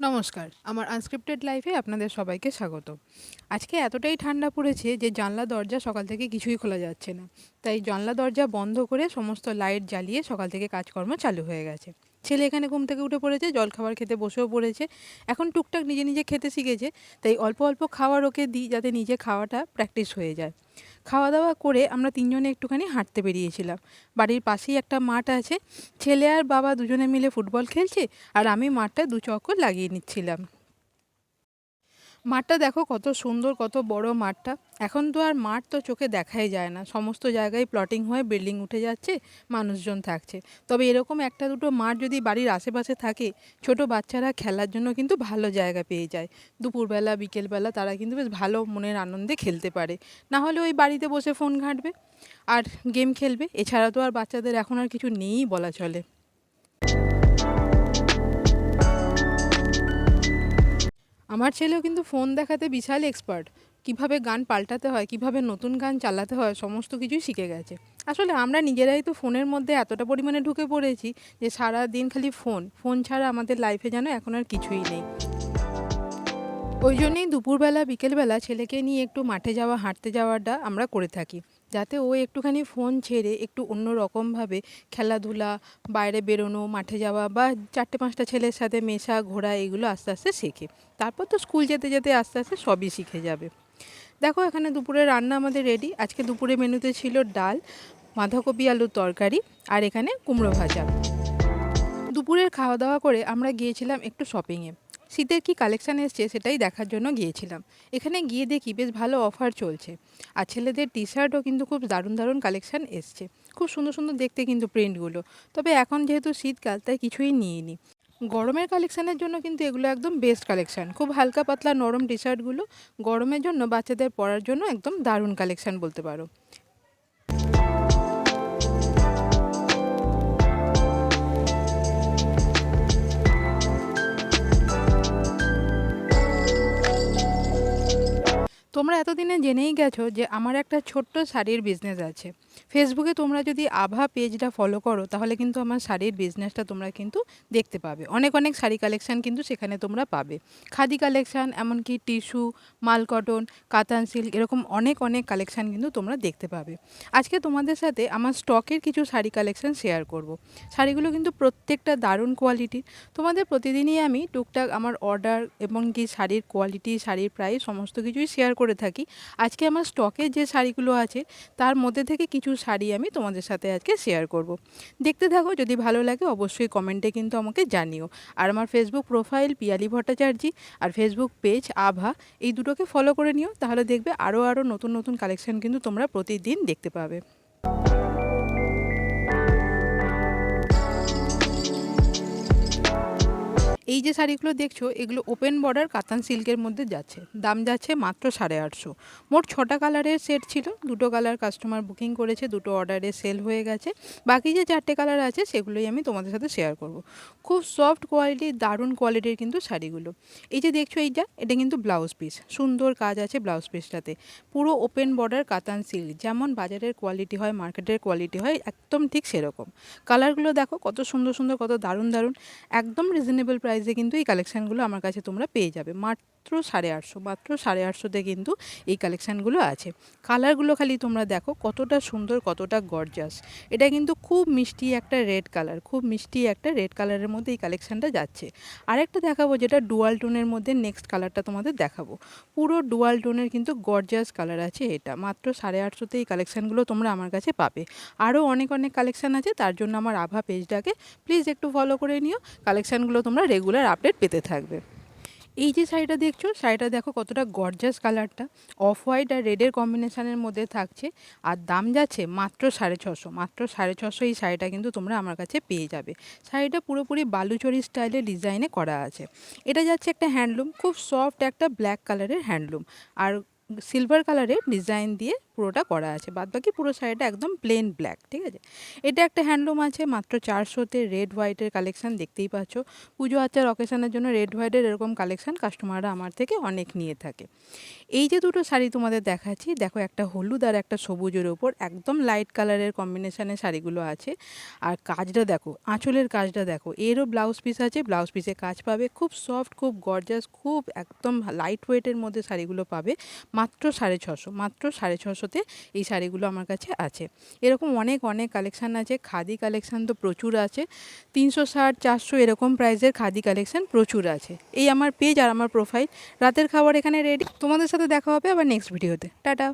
নমস্কার, আমার আনস্ক্রিপ্টেড লাইফে আপনাদের সবাইকে স্বাগত। আজকে এতটাই ঠান্ডা পড়েছে যে জানলা দরজা সকাল থেকে কিছুই খোলা যাচ্ছে না। তাই জানলা দরজা বন্ধ করে সমস্ত লাইট জ্বালিয়ে সকাল থেকে কাজকর্ম চালু হয়ে গেছে। ছেলে এখানে ঘুম থেকে উঠে পড়েছে জলখাবার খেতে বসেও পড়েছে। এখন টুকটাক নিজে নিজে খেতে শিখেছে, তাই অল্প অল্প খাবার ওকে দিই যাতে নিজে খাওয়াটা প্র্যাকটিস হয়ে যায়। খাওয়া দাওয়া করে আমরা তিনজনে একটুখানি হাঁটতে বেরিয়েছিলাম। বাড়ির পাশেই একটা মাঠ আছে। ছেলে আর বাবা দুজনে মিলে ফুটবল খেলছে আর আমি মাঠটা দু চক্কর লাগিয়ে নিচ্ছিলাম। মাঠটা দেখো কত সুন্দর, কত বড় মাঠটা। এখন তো আর মাঠ তো চোখে দেখাই যায় না। সমস্ত জায়গায় প্লটিং হয়ে বিল্ডিং উঠে যাচ্ছে, মানুষজন থাকছে। তবে এরকম একটা দুটো মাঠ যদি বাড়ির আশেপাশে থাকে, ছোট বাচ্চারা খেলার জন্য কিন্তু ভালো জায়গা পেয়ে যায়। দুপুরবেলা, বিকেলবেলা তারা কিন্তু বেশ ভালো মনের আনন্দে খেলতে পারে। না হলে ওই বাড়িতে বসে ফোন ঘাঁটবে আর গেম খেলবে। এছাড়া তো আর বাচ্চাদের এখন আর কিছু নেই বলা চলে। আমার ছেলেও কিন্তু ফোন দেখাতে বিশাল এক্সপার্ট কীভাবে গান পাল্টাতে হয়, কীভাবে নতুন গান চালাতে হয়, সমস্ত কিছুই শিখে গেছে। আসলে আমরা নিজেরাই তো ফোনের মধ্যে এতটা পরিমাণে ঢুকে পড়েছি যে সারা দিন খালি ফোন ফোন ছাড়া আমাদের লাইফে যেন এখন আর কিছুই নেই। ওই জন্যেই দুপুরবেলা, বিকেলবেলা ছেলেকে নিয়ে একটু মাঠে যাওয়া, হাঁটতে যাওয়াটা আমরা করে থাকি। যাতে ও একটুখানি ফোন ছেড়ে একটু অন্য রকমভাবে খেলাধুলা, বাইরে বেরোনো, মাঠে যাওয়া বা চারটে পাঁচটা ছেলের সাথে মেশা, ঘোরা এগুলো আস্তে আস্তে শেখে। তারপর তো স্কুল যেতে যেতে আস্তে আস্তে সবই শিখে যাবে। দেখো, এখানে দুপুরে রান্না আমাদের রেডি আজকে দুপুরে মেনুতে ছিল ডাল, বাঁধাকপি, আলুর তরকারি আর এখানে কুমড়ো ভাজা। দুপুরের খাওয়া দাওয়া করে আমরা গিয়েছিলাম একটু শপিংয়ে শীতের কী কালেকশান এসছে সেটাই দেখার জন্য গিয়েছিলাম। এখানে গিয়ে দেখি বেশ ভালো অফার চলছে। আর ছেলেদের টি শার্টও কিন্তু খুব দারুণ দারুণ কালেকশান এসছে। খুব সুন্দর সুন্দর দেখতে কিন্তু প্রিন্টগুলো তবে এখন যেহেতু শীতকাল, তাই কিছুই নিইনি। গরমের কালেকশানের জন্য কিন্তু এগুলো একদম বেস্ট কালেকশান খুব হালকা পাতলা নরম টি শার্টগুলো গরমের জন্য বাচ্চাদের পরার জন্য একদম দারুণ কালেকশান বলতে পারো। তোমরা এতদিনে জেনেই গেছো যে আমার একটা ছোট্ট শাড়ির বিজনেস আছে। ফেসবুকে তোমরা যদি আভা পেজটা ফলো করো, তাহলে কিন্তু আমার শাড়ির বিজনেসটা তোমরা কিন্তু দেখতে পাবে। অনেক অনেক শাড়ি কালেকশান কিন্তু সেখানে তোমরা পাবে। খাদি কালেকশান এমনকি টিস্যু মাল কটন কাতান সিল্ক এরকম অনেক অনেক কালেকশান কিন্তু তোমরা দেখতে পাবে। আজকে তোমাদের সাথে আমার স্টকের কিছু শাড়ি কালেকশান শেয়ার করব। শাড়িগুলো কিন্তু প্রত্যেকটা দারুণ কোয়ালিটির তোমাদের প্রতিদিনই আমি টুকটাক আমার অর্ডার এবং কি শাড়ির কোয়ালিটি শাড়ির প্রাইস সমস্ত কিছুই শেয়ার করে থাকি। আজকে আমার স্টকে যে শাড়িগুলো আছে, তার মধ্যে থেকে কিছু শাড়ি আমি তোমাদের সাথে আজকে শেয়ার করব। দেখতে থাকো, যদি ভালো লাগে অবশ্যই কমেন্টে কিন্তু আমাকে জানিও। আর আমার ফেসবুক প্রোফাইল পিয়ালি ভট্টাচার্যি আর ফেসবুক পেজ আভা, এই দুটোকে ফলো করে নিও, তাহলে দেখবে আরও আরও নতুন নতুন কালেকশন কিন্তু তোমরা প্রতিদিন দেখতে পাবে। এই যে শাড়িগুলো দেখছ, এগুলো ওপেন বর্ডার কাতান সিল্কের মধ্যে যাচ্ছে। দাম যাচ্ছে মাত্র সাড়ে আটশো। মোট ছটা কালারের সেট ছিল। দুটো কালার কাস্টমার বুকিং করেছে, দুটো অর্ডারে সেল হয়ে গেছে। বাকি যে চারটে কালার আছে, সেগুলোই আমি তোমাদের সাথে শেয়ার করব। খুব সফট কোয়ালিটি দারুণ কোয়ালিটির কিন্তু শাড়িগুলো। এই যে দেখছ এইটা, এটা কিন্তু ব্লাউজ পিস সুন্দর কাজ আছে ব্লাউজ পিসটাতে পুরো ওপেন বর্ডার কাতান সিল্ক যেমন বাজারের কোয়ালিটি হয় মার্কেটের কোয়ালিটি হয়, একদম ঠিক সেরকম। কালারগুলো দেখো, কত সুন্দর সুন্দর, কত দারুণ দারুণ। একদম রিজনেবল প্রাইস প্রাইসে কিন্তু এই কালেকশানগুলো আমার কাছে তোমরা পেয়ে যাবে। মাত্র সাড়ে আটশো, মাত্র সাড়ে আটশোতে কিন্তু এই কালেকশানগুলো আছে। কালারগুলো খালি তোমরা দেখো কতটা সুন্দর, কতটা গর্জাস এটা কিন্তু খুব মিষ্টি একটা রেড কালার খুব মিষ্টি একটা রেড কালারের মধ্যে এই কালেকশানটা যাচ্ছে। আরেকটা দেখাবো যেটা ডুয়াল টোনের মধ্যে নেক্সট কালারটা তোমাদের দেখাবো। পুরো ডুয়াল টোনের কিন্তু গর্জাস কালার আছে এটা। মাত্র সাড়ে আটশোতে এই কালেকশানগুলো তোমরা আমার কাছে পাবে। আরও অনেক অনেক কালেকশান আছে, তার জন্য আমার আভা পেজটাকে প্লিজ একটু ফলো করে নিও। কালেকশানগুলো তোমরা রেগুলার আপডেট পেতে থাকবে। এই যে শাড়িটা দেখছ, শাড়িটা দেখো কতটা গর্জাস কালারটা অফ হোয়াইট আর রেডের কম্বিনেশানের মধ্যে থাকছে। আর দাম যাচ্ছে মাত্র সাড়ে ছশো। মাত্র সাড়ে ছশো এই শাড়িটা কিন্তু তোমরা আমার কাছে পেয়ে যাবে। শাড়িটা পুরোপুরি বালুচরি স্টাইলে ডিজাইনে করা আছে। এটা যাচ্ছে একটা হ্যান্ডলুম খুব সফট একটা ব্ল্যাক কালারের হ্যান্ডলুম আর সিলভার কালারের ডিজাইন দিয়ে পুরোটা করা আছে। বাদ বাকি পুরো শাড়িটা একদম প্লেন ব্ল্যাক ঠিক আছে? এটা একটা হ্যান্ডলুম আছে, মাত্র চারশোতে রেড হোয়াইটের কালেকশান দেখতেই পাচ্ছ। পুজো আচার অকেশানের জন্য রেড হোয়াইটের এরকম কালেকশান কাস্টমাররা আমার থেকে অনেক নিয়ে থাকে। এই যে দুটো শাড়ি তোমাদের দেখাচ্ছি, দেখো একটা হলুদ আর একটা সবুজের ওপর, একদম লাইট কালারের কম্বিনেশনের শাড়িগুলো আছে। আর কাজটা দেখো, আঁচলের কাজটা দেখো, এরও ব্লাউজ পিস আছে ব্লাউজ পিসে কাজ পাবে, খুব সফট খুব গর্জাস খুব একদম লাইট ওয়েটের মধ্যে শাড়িগুলো পাবে। মাত্র সাড়ে ছশো, মাত্র সাড়ে ছশোতে এই শাড়িগুলো আমার কাছে আছে। এরকম অনেক অনেক কালেকশান আছে, খাদি কালেকশান তো প্রচুর আছে। তিনশো ষাট, চারশো এরকম প্রাইসের খাদি কালেকশান প্রচুর আছে। এই আমার পেজ আর আমার প্রোফাইল রাতের খাবার এখানে রেডি তোমাদের সাথে দেখা হবে আবার নেক্সট ভিডিওতে টাটা।